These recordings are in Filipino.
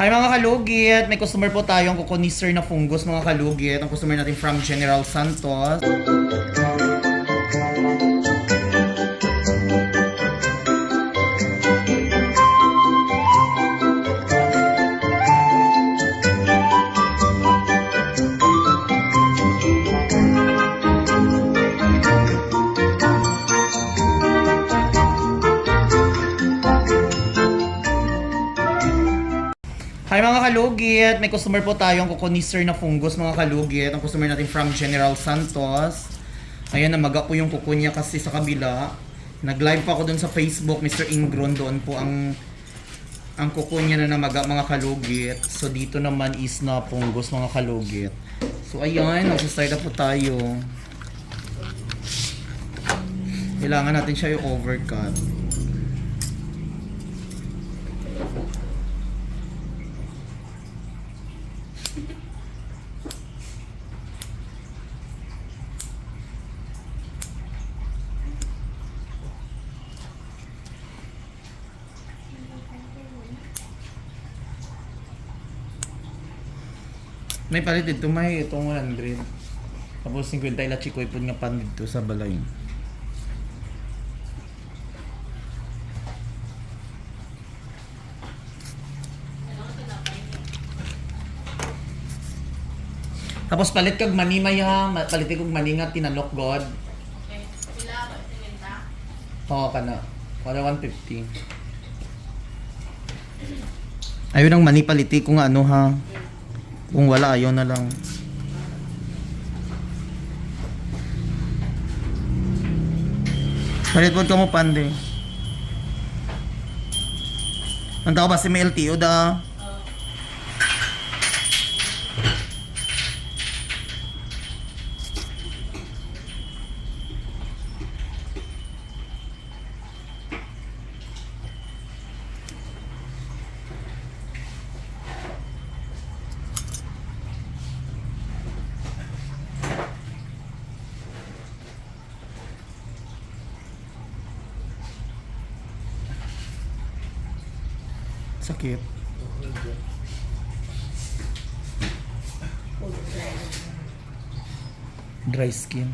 Hi mga kalugit! May customer po tayong kukunisir na fungus mga kalugit. Ang customer natin from General Santos. Hi mga kalugit! May customer po tayong kukunisir na fungus mga kalugit. Ang customer natin from General Santos. Ayan, namaga po yung kuko niya kasi sa kabila. Nag-live pa ako dun sa Facebook, Mr. Ingron. Doon po ang ang kuko niya na namaga mga kalugit. So dito naman is na fungus mga kalugit. So ayan, nagsastart na po tayo. Kailangan natin siya yung overcut. May palit dito, may itong 100. Tapos 50 ila chikoy po nga pan dito sa balay. Tapos palit kag manimay ha, palit kag maninga tinanok god. Oo kana. Para 150. Ayun ang mani paliti kung ano ha. Kung wala ayaw na lang. Palit po ka mo pande. Ang tao ba si may LTO da? Sakit. Dry skin.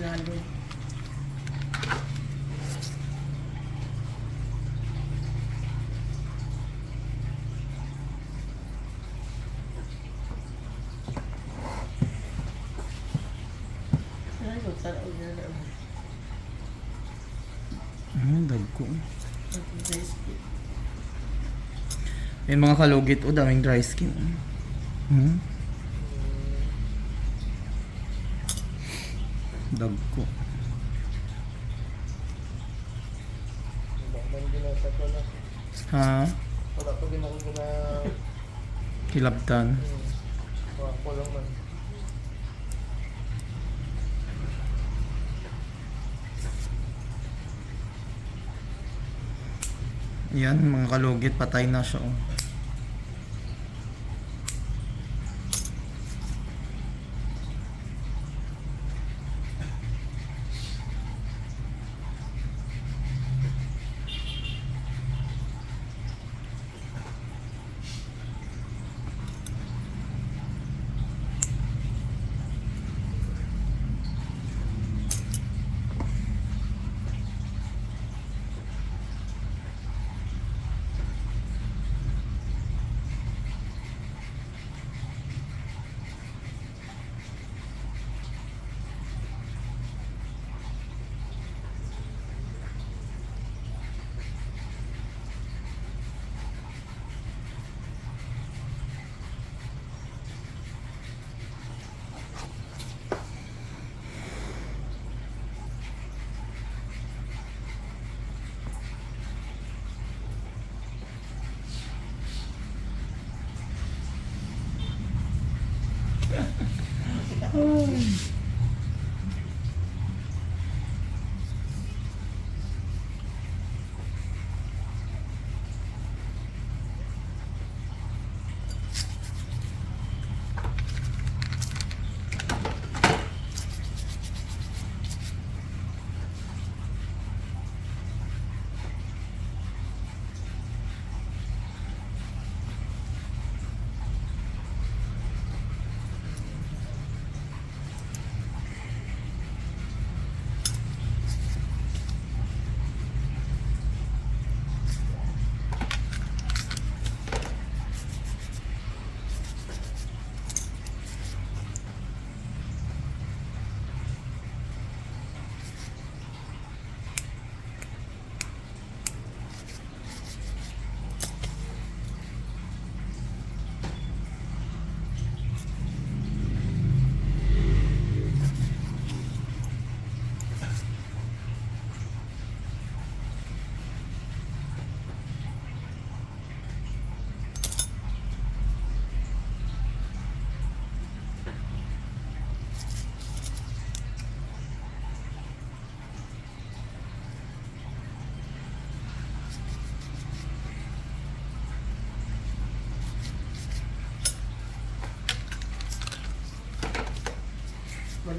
Lalo. Ano sa ulo na May mga kalugit o daming dry skin. Hmm? Dagko. Ha? Wala pa din ako gina... Hilabtan. Hmm. Wala ko lang man. Yan, mga kalugit, patay na siya. Oh. Oh.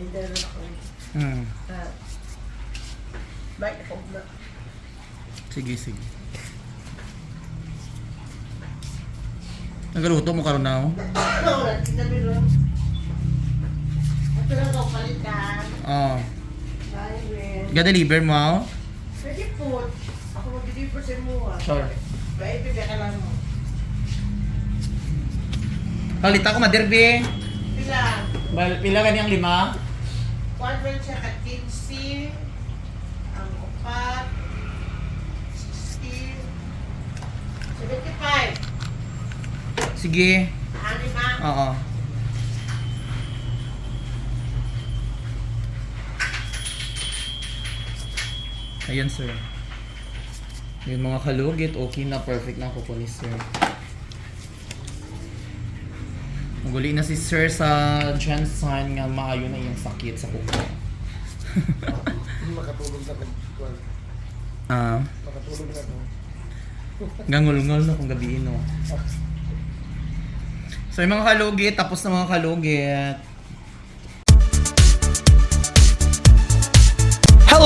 Balita na ako. Hmm. Ah. Baik ako na. Sige, sige. Nagaluto mo karon na oh. Wala, kinabi ron. Ito lang ako palitan. Bye, man. Ga-deliver mo oh. Pwede po. Ako mag-deliver sa mo. ah. Sure. Bye, bigyan ka lang mo. Palita ko maderbe. Pila. Bal pila kaniyang lima? Man siya ka 15. Ang upat. 16. 75. Sige. Ani ma. Oo. Ayan, sir. Yung mga kalugit, okay na, perfect na kuko ni sir. Maguli na si sir sa Jensen nga maayo na yung sakit sa kuko. Makatulog na kag kuwan. Ah, Makatulog na ko. gangol-ngol na kung gabi no. So yung mga kalugit, tapos na mga kalugit.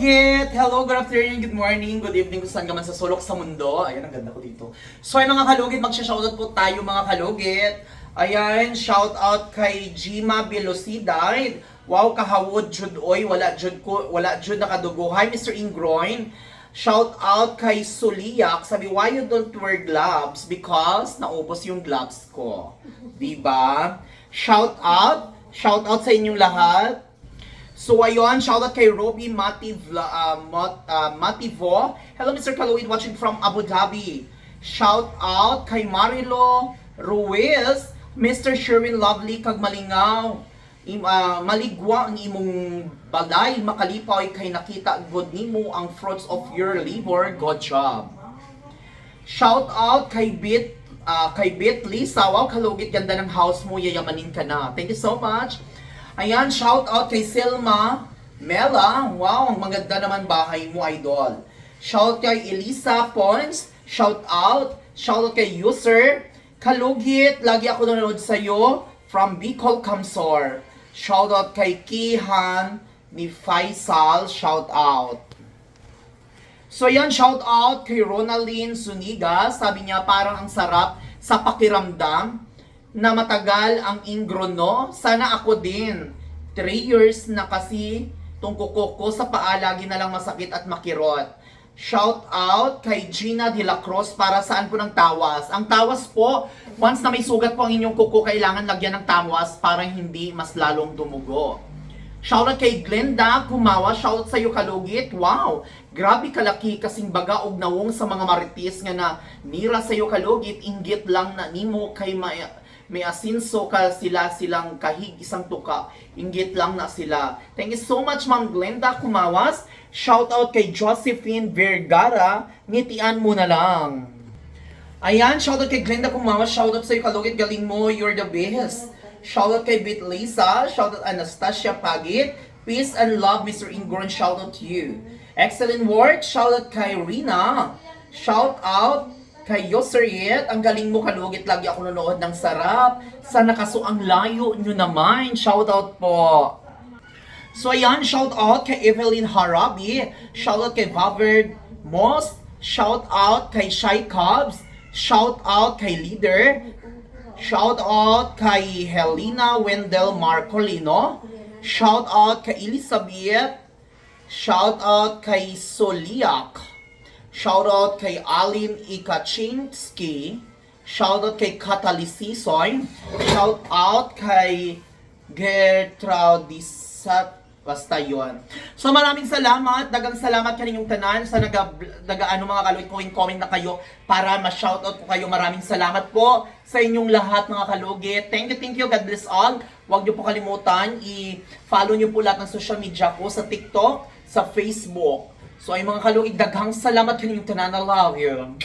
Kalugit! Hello, good afternoon, good morning, good evening kung saan ka man sa sulok sa mundo. Ayan, ang ganda ko dito. So, ayun mga kalugit, magsha-shoutout po tayo mga kalugit. Ayan, shoutout kay Jima Velocidad. Wow, kahawod jud oy, wala jud ko, wala jud nakadugo. Hi, Mr. Ingroin. Shout out kay Suliak. Sabi, why you don't wear gloves? Because naupos yung gloves ko. Diba? Shout out. Shout out sa inyong lahat. So ayun, shoutout kay Roby Mativ, uh, Mot, uh, Mativo. Hello Mr. Kaloid watching from Abu Dhabi. Shout out kay Marilo Ruiz, Mr. Sherwin Lovely kag malingaw. Im, uh, maligwa ang imong balay makalipaw kay nakita good nimo ang fruits of your labor. Good job. Shout out kay Bit ah, kay Bit Lisa. Wow, kalugit ganda ng house mo, yayamanin ka na. Thank you so much. Ayan, shout out kay Selma Mela. Wow, ang maganda naman bahay mo, idol. Shout kay Elisa Pons. Shout out. Shout out kay user. Kalugit, lagi ako nanonood sa'yo from Bicol Kamsor. Shout out kay Kihan ni Faisal. Shout out. So yan, shout out kay Ronaldine Suniga. Sabi niya parang ang sarap sa pakiramdam na matagal ang ingrono. Sana ako din. 3 years na kasi tong kuko ko sa paa lagi na lang masakit at makirot. Shout out kay Gina De La Cruz para saan po ng tawas. Ang tawas po, once na may sugat po ang inyong kuko, kailangan lagyan ng tawas para hindi mas lalong tumugo. Shoutout kay Glenda Kumawa, shoutout sa iyo kalugit. Wow, grabe kalaki kasing baga og nawong sa mga marites nga na nira sa iyo kalugit, inggit lang na nimo kay may, may asinso ka sila silang kahig isang tuka. Inggit lang na sila. Thank you so much Ma'am Glenda Kumawas. Shoutout kay Josephine Vergara, ngitian mo na lang. Ayan, shoutout kay Glenda Kumawa, shoutout sa iyo kalugit, galing mo, you're the best. Shoutout kay Bit Lisa, shoutout Anastasia Pagit, peace and love Mr. Ingron, shoutout to you. Excellent work, shoutout kay Rina, shoutout kay Yoseriet, ang galing mo kalugit, lagi ako nanood ng sarap. Sana kaso ang layo nyo naman, shoutout po. So ayan, shout out kay Evelyn Harabi, shout out kay Vaverd Moss, shout out kay Shy Cubs, shout out kay Leader, shout out kay Helena Wendell Marcolino, shout out kay Elizabeth, shout out kay Soliak, shout out kay Alin Ikaczynski, shout out kay Katali Sisoy, shout out kay Gertrudisat Basta yon. So maraming salamat, dagang salamat kaninyong tanan sa naga, naga ano mga kalugit, comment comment na kayo para ma-shoutout ko kayo. Maraming salamat po sa inyong lahat mga kalugit. Thank you, thank you, God bless all. Huwag niyo po kalimutan, i-follow niyo po lahat ng social media ko sa TikTok, sa Facebook. So ay mga kalugit, daghang salamat kaninyong tanan. I love you.